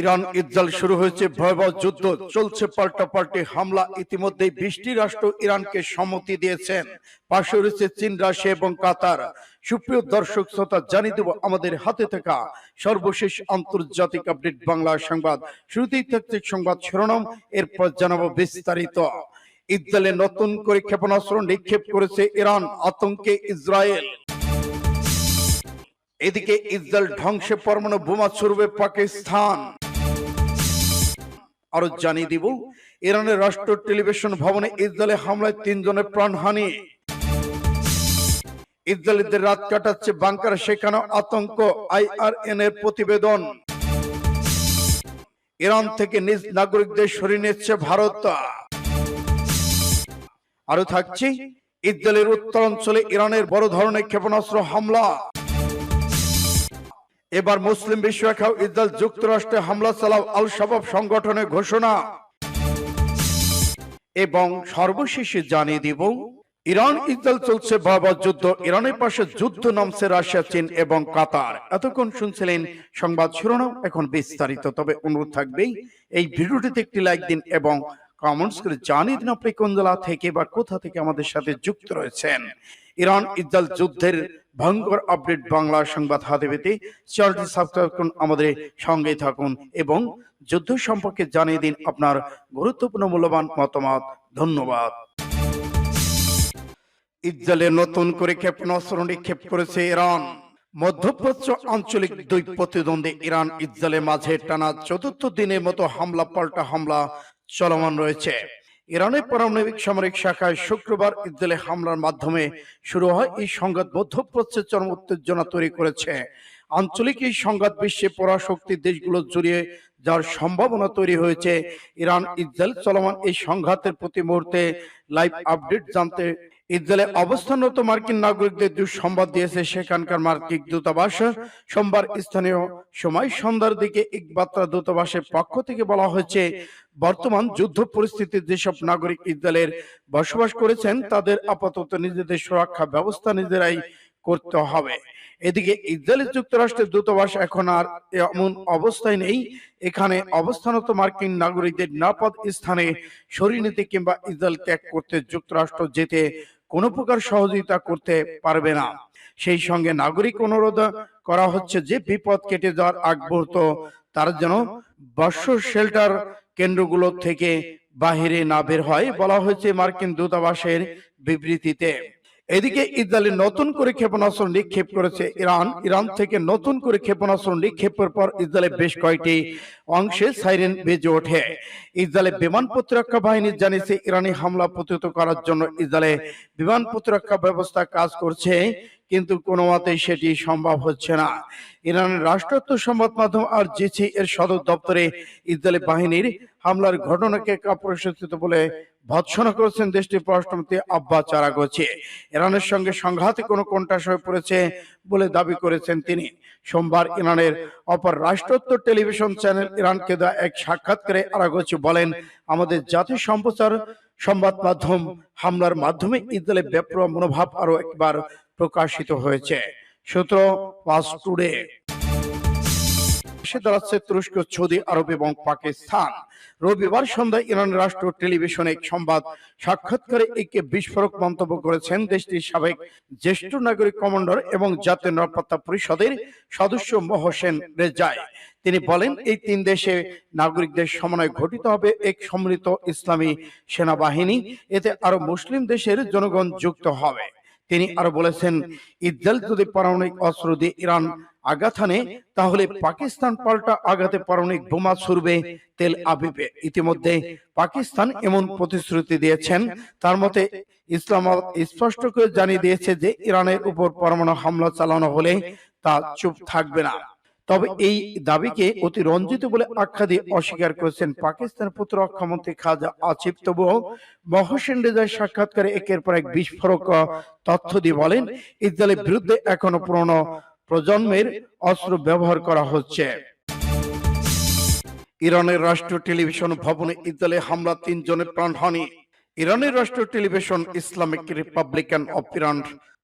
Iran Israel শুরু হয়েছে ভয়াবহ যুদ্ধ, চলছে পাল্টাপাল্টি হামলা। ইতিমধ্যেই বৃষ্টি রাষ্ট্র ইরানকে সম্মতি দিয়েছেন। পাশে রয়েছে চীন, রাশিয়া এবং কাতার। সুপ্রিয় দর্শক, শ্রোতা, জানিয়ে দেব আমাদের হাতে থাকা সর্বশেষ আন্তর্জাতিক আপডেট বাংলা সংবাদ। শুরুতেই থাকছে সংবাদ শিরোনাম, এরপর জানাব বিস্তারিত। ইসরায়েলে নতুন করে ক্ষেপণাস্ত্র নিক্ষেপ করেছে ইরান, আতঙ্কে ইসরায়েল। এদিকে ইসরায়েল ধ্বংসে পরমাণু বোমা ছুড়বে পাকিস্তান। আরও জানিয়ে দিব ইরানের রাষ্ট্র টেলিভিশন ভবনে ইসরায়েলে হামলায় তিনজনের প্রাণহানি ইসরায়েলিদের রাত কাটাচ্ছে বাংকার সেখানে আতঙ্ক আইআরএন এর প্রতিবেদন। ইরান থেকে নিজ নাগরিকদের সরিয়ে নিচ্ছে ভারত। আরও থাকছে ইসরায়েলের উত্তরাঞ্চলে ইরানের বড় ধরনের ক্ষেপণাস্ত্র হামলা। এবার মুসলিম বিশ্ব ইসরায়েল যুক্তরাষ্ট্রে হামলা চালাও আল শাবাব সংগঠনের ঘোষণা। এবং সর্বশেষে জানিয়ে দিব, ইরান ইসরায়েল চলছে ভয়াবহ যুদ্ধ। ইরানের পাশে যুদ্ধ নামছে রাশিয়া, চীন এবং কাতার। এতক্ষণ শুনছিলেন সংবাদ শিরোনাম, এখন বিস্তারিত। তবে অনুরোধ থাকবেই এই ভিডিওটিতে একটি লাইক দিন এবং কমেন্টস করে জানিয়ে দিন আপনি কোন জেলা থেকে বা কোথা থেকে আমাদের সাথে যুক্ত রয়েছেন। ইরান ইসরায়েল যুদ্ধের ভয়ঙ্কর আপডেট বাংলা সংবাদ হাতে পেতে চ্যানেলটি সাবস্ক্রাইব করুন, আমাদের সঙ্গে থাকুন এবং যুদ্ধ সম্পর্কে জানিয়ে দিন আপনার গুরুত্বপূর্ণ মূল্যবান মতামত। ধন্যবাদ। ইসরায়েলে নতুন করে ক্ষেপণাস্ত্র নিক্ষেপ করেছে ইরান। মধ্যপ্রাচ্য আঞ্চলিক দুই প্রতিদ্বন্দ্বী ইরান ইসরায়েলের মাঝে টানা চতুর্থ দিনের মতো হামলা, পাল্টা হামলা চলমান রয়েছে। ইরানের পারমাণবিক সামরিক শাখায় শুক্রবার ইসরায়েলে হামলার মাধ্যমে শুরু হয় এই সংঘাত মধ্যপ্রাচ্যে চরম উত্তেজনা তৈরি করেছে। আঞ্চলিক এই সংঘাত বিশ্বে পরাশক্তি দেশগুলো জড়িয়ে যার সম্ভাবনা তৈরি হয়েছে। ইরান ইসরায়েল চলমান এই সংঘাতের প্রতি মুহূর্তে লাইভ আপডেট জানতে ইসরায়েলে অবস্থানরত মার্কিন নাগরিকদের দুঃসংবাদ দিয়েছে, সেখানকার মার্কিন দূতাবাস। সোমবার স্থানীয় সময় সন্ধ্যার দিকে ইকবাত্রা দূতাবাসের পক্ষ থেকে বলা হয়েছে, বর্তমান যুদ্ধ পরিস্থিতিতে যেসব নাগরিক ইসরায়েলের বসবাস করেছেন, তাদের আপাতত নিজেদের সুরক্ষা ব্যবস্থা নিজেরাই করতে হবে। এদিকে ইসরায়েল যুক্তরাষ্ট্রের দূতাবাস এখন আর এমন অবস্থায় নেই, এখানে অবস্থানত মার্কিন নাগরিকদের নিরাপদ স্থানে সরিয়ে নিতে কিংবা ইসরায়েল ত্যাগ করতে যুক্তরাষ্ট্র যেতে কোনো প্রকার সহযোগিতা করতে পারবে না। সেই সঙ্গে নাগরিক অনুরোধ করা হচ্ছে যে বিপদ কেটে যাওয়ার আগ মুহূর্ত তারা যেন বর্ষ শেল্টার কেন্দ্রগুলো থেকে বাহিরে না বের হয় বলা হয়েছে মার্কিন দূতাবাসের বিবৃতিতে। এদিকে ইসরায়েল নতুন করে ক্ষেপণাস্ত্র নিক্ষেপ করেছে ইরান। ইরান থেকে নতুন করে ক্ষেপণাস্ত্র নিক্ষেপের পর ইসরায়েলের বেশ কয়েকটি অংশে সাইরেন বেজে ওঠে। ইসরায়েলের বিমান প্রতিরক্ষা বাহিনী জানিয়েছে ইরানি হামলা প্রতিহত করার জন্য ইসরায়েলে বিমান প্রতিরক্ষা ব্যবস্থা কাজ করছে কিন্তু কোনো মতেই সেটি সম্ভব হচ্ছে না। ইরানের রাষ্ট্রায়ত্ত সংবাদ মাধ্যম আর জিসি এর সদর দপ্তরে ইসরায়েলি বাহিনীর হামলার ঘটনাকে কাপুরুষোচিত বলে ভৎসনা করেছেন দেশটির পররাষ্ট্রমন্ত্রী আব্বা চারাগোচি। ইরানের সঙ্গে সংঘাতে কোনো কোনটাস হয়ে পড়েছে বলে দাবি করেছেন তিনি। সোমবার ইরানের অপর রাষ্ট্রত্ব টেলিভিশন চ্যানেল ইরানকে দেওয়া এক সাক্ষাৎকারে আরাগোচি বলেন, আমাদের জাতীয় সম্প্রচার, সংবাদ মাধ্যম, হামলার মাধ্যমে ইসরায়েলের বেপরোয়া মনোভাব আরও একবার প্রকাশিত হয়েছে। সূত্র পাস টুডে। এসে দাঁড়াচ্ছে তুরস্ক, সৌদি আরব এবং পাকিস্তান। রবিবার সন্ধ্যায় ইরান রাষ্ট্র টেলিভিশনে এক সংবাদ সাক্ষাৎকারে একে বিস্ফোরক মন্তব্য করেছেন দেশটির সাবেক জ্যেষ্ঠ নাগরিক কমান্ডার এবং জাতীয় নিরাপত্তা পরিষদের সদস্য মহসেন রেজাই। তিনি বলেন, এই তিন দেশে নাগরিকদের সমন্বয় ঘটিত হবে এক সম্মিলিত ইসলামী সেনাবাহিনী। এতে আরও মুসলিম দেশের জনগণ যুক্ত হবে। তিনি আরও বলেছেন ইসরায়েল যদি পারমাণবিক অস্ত্র দিয়ে ইরান আঘাত হানে তাহলে পাকিস্তান পাল্টা আঘাতে পারমাণবিক বোমা ছুড়বে তেল আবিবে। ইতিমধ্যে পাকিস্তান এমন প্রতিশ্রুতি দিয়েছেন। তার মতে ইসলাম স্পষ্ট করে জানিয়ে দিয়েছে যে ইরানের উপর পরমাণু হামলা চালানো হলে তা চুপ থাকবে না। তবে এই দাবিকে অতি রঞ্জিত বলে আখ্যা দিয়ে অস্বীকার করেছেন পাকিস্তান প্রতিরক্ষা মন্ত্রী খাজা আসিফ তবুও মহসেন রেজার সাক্ষাৎকারে একের পর এক বিস্ফোরক তথ্য দিয়ে বলেন ইসরায়েলের বিরুদ্ধে এখনও পুরনো প্রজন্মের অস্ত্র ব্যবহার করা হচ্ছে। ইরানের রাষ্ট্র টেলিভিশন ভবনে ইসরায়েলে হামলা তিনজনের প্রাণহানি। ইরানের রাষ্ট্র television Islamic republican of Iran.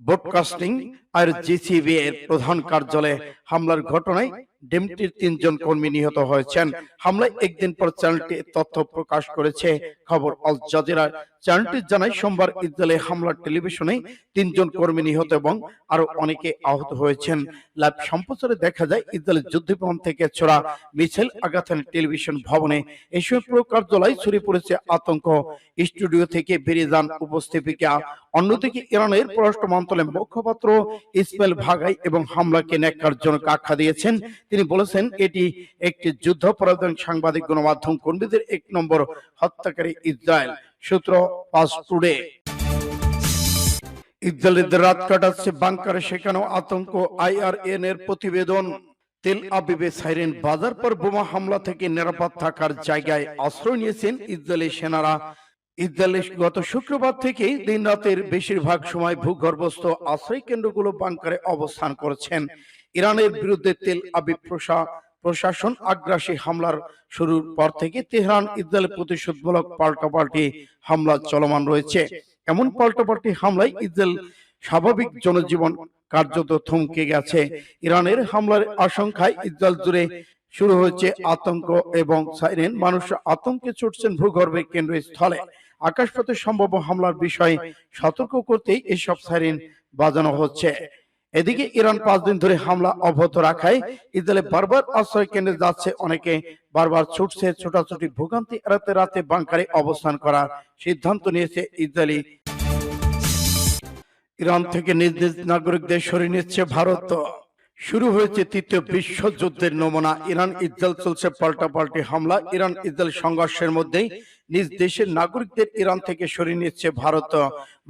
Broadcasting R GCB এর প্রধান কার্যালয়ে হামলার ঘটনায় ডিমটির তিনজন কর্মী নিহত হয়েছেন। হামলায় একদিন পর চ্যানেলটি তথ্য প্রকাশ করেছে খবর আল জাজিরা চ্যানেলটি জানায় সোমবার ইসরায়েলে হামলার টেলিভিশনে তিনজন কর্মী নিহত এবং আরও অনেকে আহত হয়েছেন। লাইভ সম্প্রচারে দেখা যায় ইসরায়েলের যুদ্ধবিমান থেকে ছোড়া মিছিল আঘাতের টেলিভিশন ভবনে এই সময় পুরো কার্যালয় ছড়িয়ে পড়েছে আতঙ্ক। স্টুডিও থেকে বেরিয়ে যান উপস্থাপিকা অন্যদিকে ইরানের পররাষ্ট্র মন্ত্রণালয়ের মুখপাত্র ইসমাইল ভাগাই এবং হামলাকে ন্যাক্কারজনক আখ্যা দিয়েছেন। তিনি বলেছেন, এটি একটি যুদ্ধপরাধীন সাংবাদিক গণমাধ্যম কর্মীদের এক নম্বর হত্যাকারী ইসরায়েল। সূত্র পাস টুডে। রাত কাটাচ্ছে বাংকারে, সেখানেও আতঙ্ক। আইআরএন এর প্রতিবেদন, তেল আবিবে সাইরেন বাজার পর বোমা হামলা থেকে নিরাপদ থাকার জায়গায় আশ্রয় নিয়েছেন ইসরায়েলি সেনারা। ইসরায়েলে গত শুক্রবার থেকে দিন রাতের বেশিরভাগ সময় ভূগর্ভস্থ আশ্রয় কেন্দ্রগুলো বাংকারে অবস্থান করেছেন। ইরানের বিরুদ্ধে তেল আবিব প্রশা প্রশাসন আগ্রাসী হামলার শুরুর পর থেকে তেহরান ইসরায়েল প্রতিশোধমূলক পাল্টাপাল্টি হামলা চলমান রয়েছে। এমন পাল্টাপাল্টি হামলায় ইসরায়েল স্বাভাবিক জনজীবন কার্যত থমকে গেছে। ইরানের হামলার আশঙ্কায় ইসরায়েল জুড়ে শুরু হয়েছে আতঙ্ক এবং সাইরেন। মানুষ আতঙ্কে ছুটছেন ভূগর্ভের কেন্দ্রস্থলে। আকাশপথে সম্ভাব্য হামলার বিষয়ে সতর্ক করতেই এসব সাইরেন বাজানো হচ্ছে। এদিকে ইরান পাঁচ দিন ধরে হামলা অব্যাহত রাখায় ইসরায়েলে বারবার আশ্রয় কেন্দ্রে যাচ্ছে অনেকে। বারবার ছুটছে ছোটাছুটি ভোগান্তি এড়াতে রাতে বাংকারে অবস্থান করার সিদ্ধান্ত নিয়েছে ইসরায়েলি। ইরান থেকে নিজ নিজ নাগরিকদের সরিয়ে নিচ্ছে ভারত। শুরু হয়েছে তৃতীয় বিশ্বযুদ্ধের নমুনা। ইরান, ইসরায়েল চলছে পাল্টাপাল্টি হামলা। ইরান, ইসরায়েল সংঘর্ষের মধ্যেই নিজ দেশের নাগরিকদের ইরান থেকে সরিয়ে নিচ্ছে ভারত।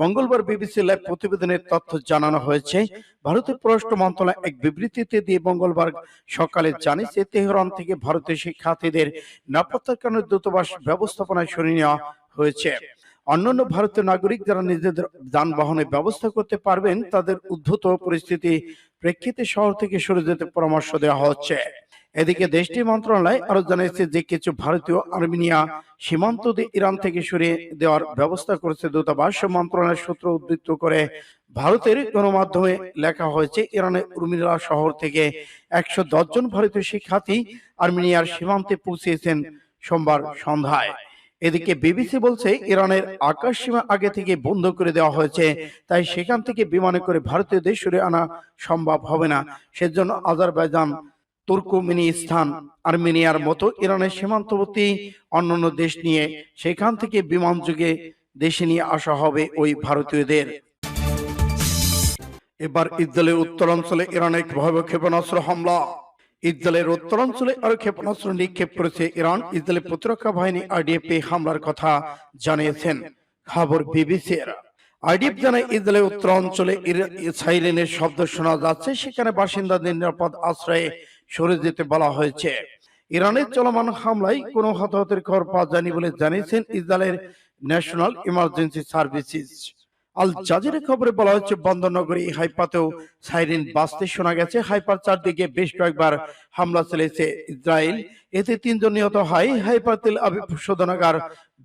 মঙ্গলবার বিবিসি লাইভ প্রতিবেদনের তথ্য জানানো হয়েছে, ভারতের পররাষ্ট্র মন্ত্রণালয় এক বিবৃতিতে দিয়ে মঙ্গলবার সকালে জানিয়েছে, তেহরান থেকে ভারতীয় শিক্ষার্থীদের নিরাপত্তার কারণে দূতাবাস ব্যবস্থাপনায় সরিয়ে নেওয়া হয়েছে। অন্যান্য ভারতীয় নাগরিক যারা নিজেদের যানবাহনের ব্যবস্থা করতে পারবেন, তাদের উদ্ধত পরিস্থিতি প্রেক্ষিতে শহর থেকে সরে যেতে পরামর্শ দেওয়া হচ্ছে। এদিকে দেশটির মন্ত্রণালয় আরও জানিয়েছে যে কিছু ভারতীয় আর্মেনিয়া সীমান্ত দিয়ে ইরান থেকে সরিয়ে দেওয়ার ব্যবস্থা করেছে দূতাবাস। মন্ত্রণালয়ের সূত্র উদ্ধৃত করে ভারতের গণমাধ্যমে লেখা হয়েছে ইরানের উর্মিলা শহর থেকে একশো জন ভারতীয় শিক্ষার্থী আর্মেনিয়ার সীমান্তে পৌঁছেছেন সোমবার সন্ধ্যায়। এদিকে বিবিসি বলছে ইরানের আকাশ সীমা আগে থেকে বন্ধ করে দেওয়া হয়েছে, তাই সেখান থেকে বিমানে করে ভারতীয়দের সরে আনা সম্ভব হবে না। সেজন্য আজারবাইজান, তুর্কমেনিস্তান, আর্মেনিয়ার মতো ইরানের সীমান্তবর্তী অন্যান্য দেশ নিয়ে সেখান থেকে বিমান যুগে দেশে নিয়ে আসা হবে ওই ভারতীয়দের। এবার ইসরায়েলের উত্তরাঞ্চলে ইরানের ভয়াবহ ক্ষেপণাস্ত্র হামলা। ইসরায়েলের উত্তরাঞ্চলে আরও ক্ষেপণাস্ত্র নিক্ষেপ করেছে ইরান। ইসরায়েলের প্রতিরক্ষা বাহিনী আইডিএফ হামলার কথা জানিয়েছেন। খবর বিবিসির আইডিএফ জানায়, ইসরায়েলের উত্তরাঞ্চলে সাইরেনের শব্দ শোনা যাচ্ছে, সেখানে বাসিন্দাদের নিরাপদ আশ্রয়ে সরে যেতে বলা হয়েছে। ইরানের চলমান হামলায় কোনো হতাহতের খবর পাওয়া যায়নি বলে জানিয়েছেন ইসরায়েলের national emergency services Al Jazeera খবরে বলা হচ্ছে বন্দরনগরী হাইপাতেও সাইরিন বাজতে শোনা গেছে। হাইপার চারদিকে বেশ কয়েকবার হামলা চালিয়েছে ইসরায়েল। এতে তিনজন নিহত হয়। হাইপার তেল আবিব শোধনাগার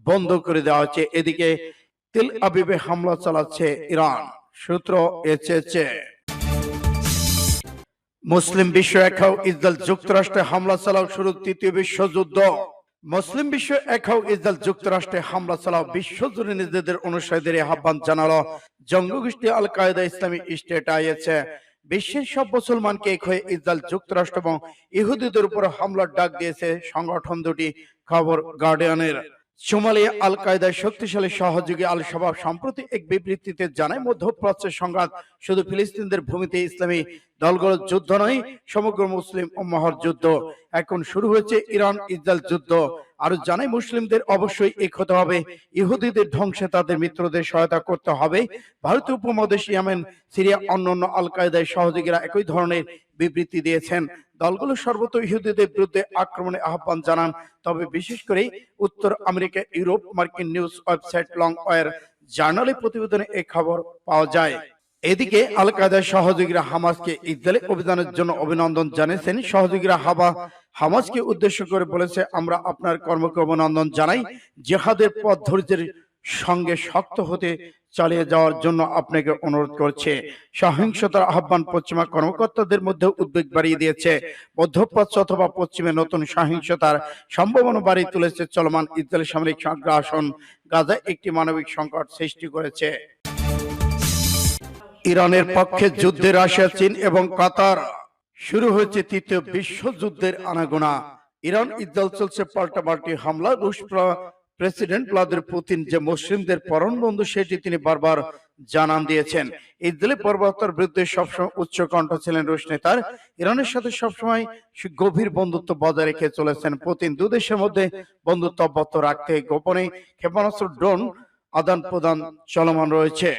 বন্ধ করে দেওয়া হচ্ছে এদিকে তেল আবিবে হামলা চালাচ্ছে ইরান। সূত্র এসেছে। মুসলিম বিশ্ব একাও ইসরায়েল যুক্তরাষ্ট্রে হামলা চালাও শুরু তৃতীয় বিশ্বযুদ্ধ। মুসলিম বিশ্ব একাও ইসরায়েল যুক্তরাষ্ট্রে হামলা চালাও। বিশ্বজুড়ে নিজেদের অনুসারীদের আহ্বান জানালো। জঙ্গ গোষ্ঠী আল কায়দা ইসলামী স্টেট আইএছে বিশ্বের সব মুসলমানকে এক হয়ে ইসরায়েল যুক্তরাষ্ট্র এবং ইহুদিদের উপর হামলার ডাক দিয়েছে সংগঠন দুটি, খবর গার্ডিয়ানের। সোমালিয়া আল কায়দার শক্তিশালী সহযোগী আল শাবাব সম্প্রতি এক বিবৃতিতে জানায়, মধ্যপ্রাচ্যের সংঘাত শুধু ফিলিস্তিনদের ভূমিতে ইসলামী দলগুলোর যুদ্ধ নয়, সমগ্র মুসলিম উম্মাহর যুদ্ধ। এখন শুরু হয়েছে ইরান ইসরায়েল যুদ্ধ। আর জানাই মুসলিমদের অবশ্যই এক হতে হবে। ইহুদিদের ধ্বংসে তাদের মিত্রদের সহায়তা করতে হবে। ভারতীয় উপমহাদেশ, ইয়ামেন, সিরিয়া, অন্যান্য আল কায়দায় সহযোগীরা একই ধরনের বিবৃতি দিয়েছেন। দলগুলো সর্বত ইহুদিদের বিরুদ্ধে আক্রমণে আহ্বান জানান। তবে বিশেষ করে উত্তর আমেরিকা, ইউরোপ, মার্কিন নিউজ ওয়েবসাইট লং ওয়ার জার্নালে প্রতিবেদনে এই খবর পাওয়া যায়। এদিকে আল কায়দার সহযোগীরা হামাসকে ইসরায়েলে অভিযানের জন্য অভিনন্দন জানিয়েছেন। সহযোগীরা হাবা, হামাসকে উদ্দেশ্য করে বলেছে, আমরা আপনার কর্মকে অভিনন্দন জানাই। জেহাদের পথ ধৈর্যের সঙ্গে শক্ত হতে চালিয়ে যাওয়ার জন্য আপনাকে অনুরোধ করছে। সহিংসতার আহ্বান পশ্চিমা কর্মকর্তাদের মধ্যে উদ্বেগ বাড়িয়ে দিয়েছে। মধ্যপ্রাচ্য অথবা পশ্চিমে নতুন সহিংসতার সম্ভাবনা বাড়িয়ে তুলেছে চলমান ইসরায়েলি সামরিক সংগ্রাসন। গাজায় একটি মানবিক সংকট সৃষ্টি করেছে। ইরানের পক্ষে যুদ্ধে রাশিয়া চীন এবং কাতার। শুরু হয়েছে তৃতীয় বিশ্বযুদ্ধের আনাগোনা। ইরান ইসরায়েল চলছে পাল্টাপাল্টি হামলা। রুশ প্রেসিডেন্ট ভ্লাদিমির পুতিন যে মুসলিমদের পরম বন্ধু সেটি তিনি বারবার জানান দিয়েছেন। ইসরায়েলি পর্বতার বিরুদ্ধে সবসময় উচ্চ কণ্ঠ ছিলেন রুশ নেতার। ইরানের সাথে সবসময় গভীর বন্ধুত্ব বজায় রেখে চলেছেন পুতিন। দু দেশের মধ্যে বন্ধুত্ব অব্যাহত রাখতে গোপনে ক্ষেপণাস্ত্র ড্রোন আদান প্রদান চলমান রয়েছে।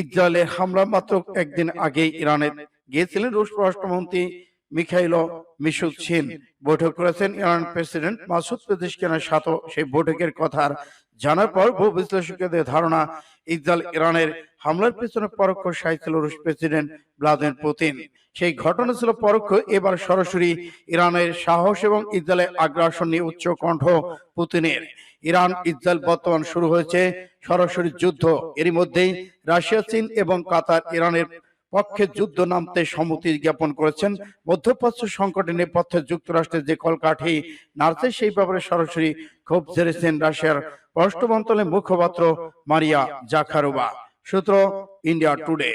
ইসরায়েলের হামলা মাত্র একদিন আগেই ইরানে গিয়েছিলেন রুশ পররাষ্ট্রমন্ত্রী মিখাইল মিশুচিন বৈঠক করেছেন ইরান প্রেসিডেন্ট মাসুদ পেজিশকিয়ানের সাথে। সেই বৈঠকের কথা জানার পর বহু বিশ্লেষকদের ধারণা, ইসরায়েল ইরানের হামলার পেছনে পরোক্ষ সাই ছিল রুশ প্রেসিডেন্ট ভ্লাদিমির পুতিন। সেই ঘটনা ছিল পরোক্ষ। এবার সরাসরি ইরানের সাহস এবং ইসরায়েলের আগ্রাসন নিয়ে উচ্চ কণ্ঠ পুতিনের। ইরান, ইসরায়েল বর্তমান শুরু হয়েছে সরাসরি যুদ্ধ। এরই মধ্যেই রাশিয়া, চীন এবং কাতার ইরানের পক্ষে যুদ্ধ নামতে সম্মতি জ্ঞাপন করেছেন। মধ্যপ্রাচ্য সংকটের নেপথ্যে যুক্তরাষ্ট্রের যে কলকাঠি নাড়ছে, সেই ব্যাপারে সরাসরি ক্ষোভ ঝেড়েছেন রাশিয়ার পররাষ্ট্র মন্ত্রণালয়ের মুখপাত্র মারিয়া জাখারোবা সূত্র ইন্ডিয়া টুডে।